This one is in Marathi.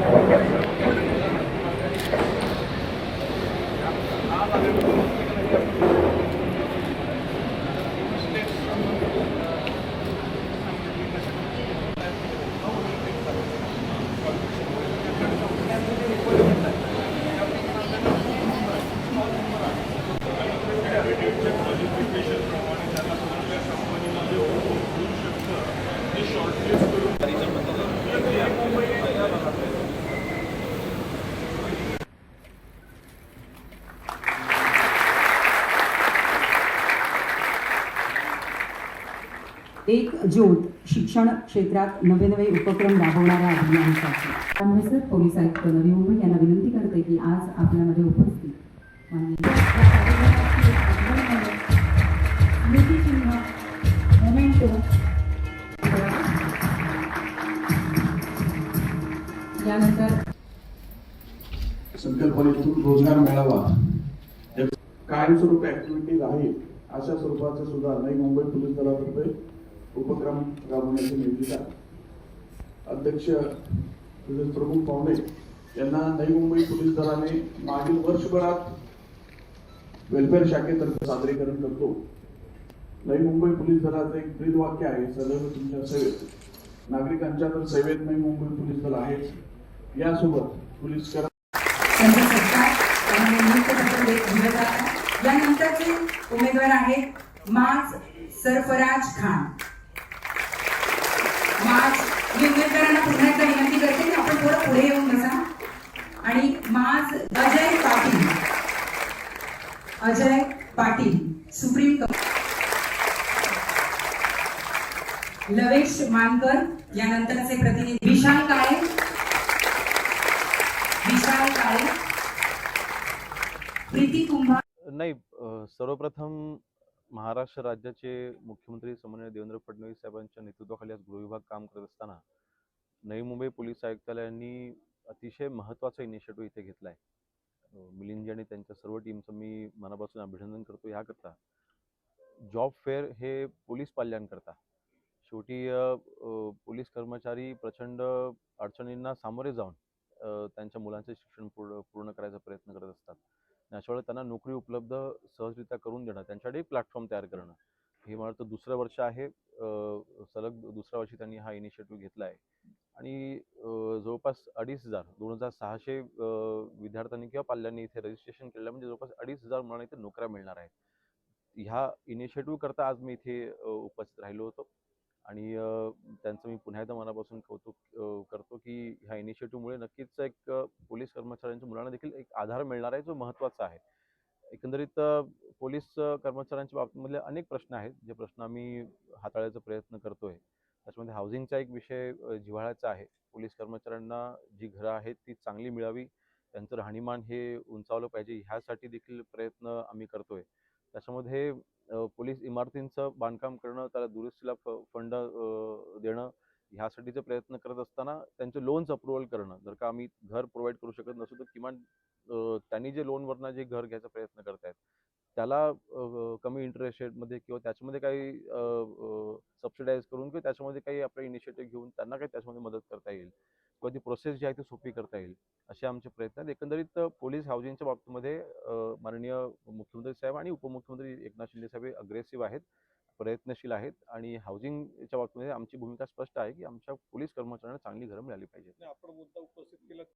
Thank you. एक ज्योत शिक्षण क्षेत्रात नवे नवे उपक्रम राबवणाऱ्या अभियानासाठी त्यामुळे सर पोलीस आयुक्त नवी मुंबई यांना विनंती करते की आज आपल्यामध्ये उपस्थित यानंतर संकल्पनेतून रोजगार मिळावा. या कायमस्वरूपी ऍक्टिव्हिटीज आहेत अशा स्वरूपाचं सुद्धा नवी मुंबई पोलीस दलातर्फे उपक्रम राबवण्याचे नियोजित अध्यक्ष प्रमुख पाहुणे यांना नवी मुंबई पोलीस दलाने मागील वर्षभरात वेलफेअर शाखेतर्फे सादरीकरण करतो. नवी मुंबई पोलीस दलाचं एक ब्रीद वाक्य आहे सदैव तुमच्या सेवेत. नागरिकांच्या तर सेवेत नवी मुंबई पोलीस दल आहेच यासोबत पोलीस कर यानंतरचे उमेदवार आहेत माज सरफराज खान. माज विंगणकरांना पुन्हा एकदा विनंती करते की आपण थोडं पुढे येऊन बसा. आणि माज अजय पाटील. अजय पाटील सुप्रीम लवेश मानकर यानंतरचे प्रतिनिधी. विशाल काळे. विशाल काळे. प्रीती कुंभार. नाही सर्वप्रथम महाराष्ट्र राज्याचे मुख्यमंत्री समन्वय देवेंद्र फडणवीस साहेबांच्या नेतृत्वाखाली आज गृहविभाग काम करत असताना नवी मुंबई पोलीस आयुक्तालयांनी अतिशय महत्त्वाचा इनिशिएटिव्ह इथे घेतला आहे मिलिंदजी आणि त्यांच्या सर्व टीमचं मी मनापासून अभिनंदन करतो ह्याकरता. जॉब फेअर हे पोलीस पाल्यांकरता. शेवटी पोलीस कर्मचारी प्रचंड अडचणींना सामोरे जाऊन त्यांच्या मुलांचे शिक्षण पूर्ण पूर्ण करायचा प्रयत्न करत असतात. अशा वेळेला त्यांना नोकरी उपलब्ध सहजरित्या करून देणं त्यांच्यासाठी प्लॅटफॉर्म तयार करणं. हे मला वाटतं दुसरं वर्ष आहे. सलग दुसऱ्या वर्षी त्यांनी हा इनिशिएटिव्ह घेतला आहे. आणि जवळपास अडीच हजार दोन हजार सहाशे विद्यार्थ्यांनी किंवा पाल्यांनी इथे रजिस्ट्रेशन केलं म्हणजे जवळपास अडीच हजार मुलांना इथे नोकऱ्या मिळणार आहेत. ह्या इनिशिएटिव्ह करता आज मी इथे उपस्थित राहिलो होतो. आणि त्यांचं मी पुन्हा एकदा मनापासून कौतुक करतो की ह्या इनिशिएटिव्हमुळे नक्कीच एक पोलीस कर्मचाऱ्यांच्या मुलांना देखील एक आधार मिळणार आहे जो महत्त्वाचा आहे. एकंदरीत पोलीस कर्मचाऱ्यांच्या बाबतीमधले अनेक प्रश्न आहेत जे प्रश्न आम्ही हाताळायचा प्रयत्न करतोय. त्याच्यामध्ये हाऊसिंगचा एक विषय जिव्हाळ्याचा आहे. पोलीस कर्मचाऱ्यांना जी घरं आहेत ती चांगली मिळावी त्यांचं राहणीमान हे उंचावलं पाहिजे ह्यासाठी देखील प्रयत्न आम्ही करतोय. त्याच्यामध्ये पोलीस इमारतींचं बांधकाम करणं त्याला दुरुस्तीला फ फंड देणं ह्यासाठीचे प्रयत्न करत असताना त्यांचे लोन्स अप्रुव्हल करणं. जर का आम्ही घर प्रोव्हाइड करू शकत नसू तर किमान त्यांनी जे लोनवरनं जे घर घ्यायचा प्रयत्न करतायत त्याला कमी इंटरेस्ट रेटमध्ये किंवा त्याच्यामध्ये काही सबसिडाईज करून किंवा त्याच्यामध्ये काही आपले इनिशिएटिव्ह घेऊन त्यांना काही त्याच्यामध्ये मदत करता येईल. किंवा ती प्रोसेस जी आहे ती सोपी करता येईल असे आमचे प्रयत्न आहेत. एकंदरीत पोलीस हाऊसिंगच्या बाबतीमध्ये माननीय मुख्यमंत्री साहेब आणि उपमुख्यमंत्री एकनाथ शिंदे साहेब अग्रेसिव्ह आहेत प्रयत्नशील आहेत आणि हाऊसिंगच्या बाबतीमध्ये आमची भूमिका स्पष्ट आहे की आमच्या पोलीस कर्मचाऱ्यांना चांगली घरं मिळाली पाहिजे आपण मुद्दा उपस्थित केला